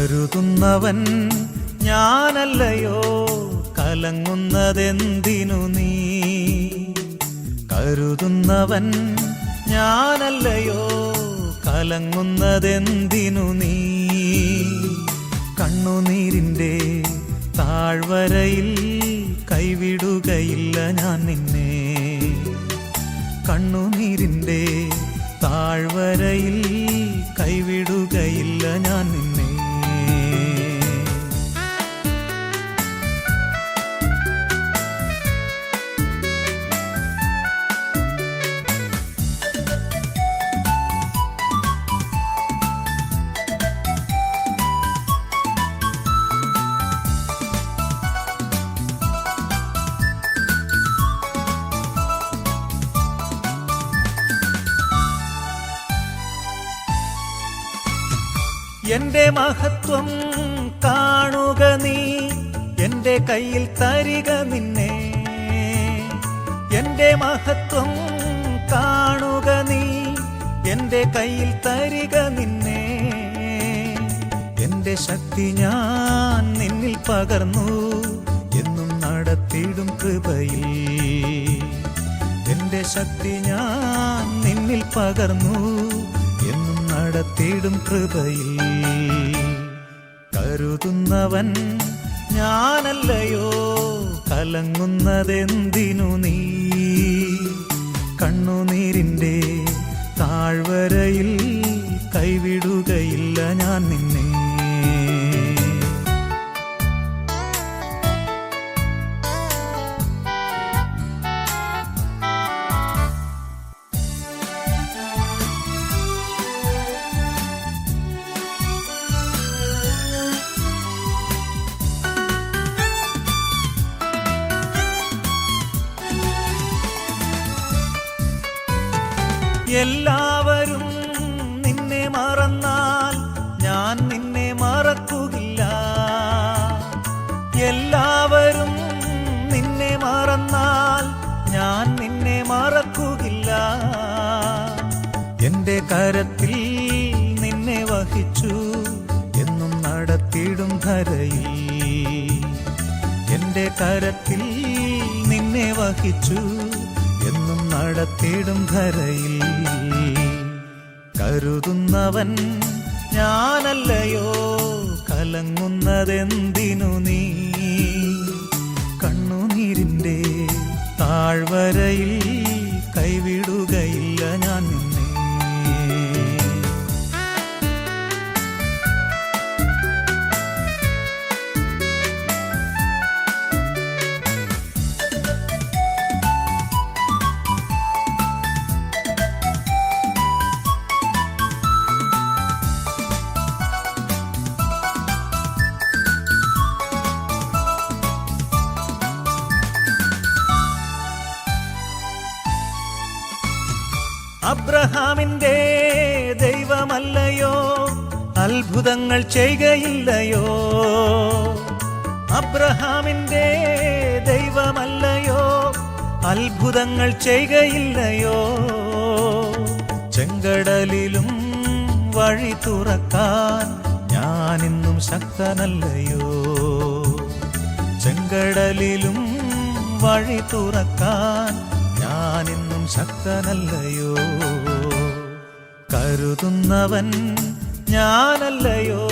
കരുതുന്നവൻ ഞാനല്ലയോ? കലങ്ങുന്നതെന്തിനു നീ? കരുതുന്നവൻ ഞാനല്ലയോ? കലങ്ങുന്നതെന്തിനു നീ? കണ്ണുനീരിന്റെ താഴ്വരയിൽ കൈവിടുകയില്ല ഞാൻ നിന്നെ. കണ്ണുനീരിന്റെ താഴ്വരയിൽ കൈവിടുകയില്ല എന്റെ മഹത്വം കാണുക നീ എന്റെ കയ്യിൽ തരിക നിന്നെ. എന്റെ മഹത്വം കാണുക നീ എന്റെ കയ്യിൽ തരിക നിന്നെ. എന്റെ ശക്തി ഞാൻ നിന്നിൽ പകർന്നു എന്നും നടത്തിയിടും കൃപയിൽ. എന്റെ ശക്തി ഞാൻ നിന്നിൽ പകർന്നു എന്നും നടത്തിയിടും കൃപയിൽ. കരുതുന്നവൻ ഞാനല്ലയോ? കലങ്ങുന്നതെന്തിനു നീ? കണ്ണുനീരിന്റെ താഴ്വരയിൽ എല്ലാവരും നിന്നെ മറന്നാൽ ഞാൻ നിന്നെ മറക്കുകില്ല. എല്ലാവരും നിന്നെ മറന്നാൽ ഞാൻ നിന്നെ മറക്കുകില്ല. എന്റെ കരത്തിൽ നിന്നെ വഹിച്ചു എന്നും നടത്തിയിടും ധരയിൽ. എന്റെ കരത്തിൽ നിന്നെ വഹിച്ചു എന്നും നടത്തിയിടും ധരയിൽ. കരുതുന്നവൻ ഞാനല്ലയോ? കലങ്ങുന്നതെന്തിനു നീ? കണ്ണുനീരിന്റെ താഴ്വരയിൽ അബ്രഹാമിന്റെ ദൈവമല്ലയോ? അത്ഭുതങ്ങൾ ചെയ്യുകയില്ലയോ? അബ്രഹാമിന്റെ ദൈവമല്ലയോ? അത്ഭുതങ്ങൾ ചെയ്യുകയില്ലയോ? ചെങ്കടലിലും വഴി തുറക്കാൻ ഞാനിന്നും ശക്തനല്ലയോ? ചെങ്കടലിലും വഴി തുറക്കാൻ ഞാനിന്നും ശക്തനല്ലയോ? കരുതുന്നവൻ ഞാനല്ലയോ?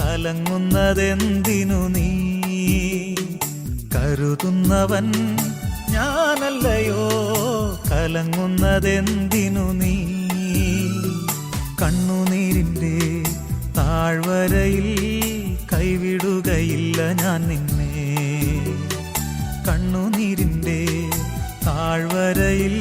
കലങ്ങുന്നതെന്തിനു നീ? കരുതുന്നവൻ ഞാനല്ലയോ? കലങ്ങുന്നതെന്തിനു നീ? കണ്ണുനീരിന്റെ താഴ്വരയിൽ കൈവിടുകയില്ല ഞാൻ നിന്നെ. താഴ്വരയിൽ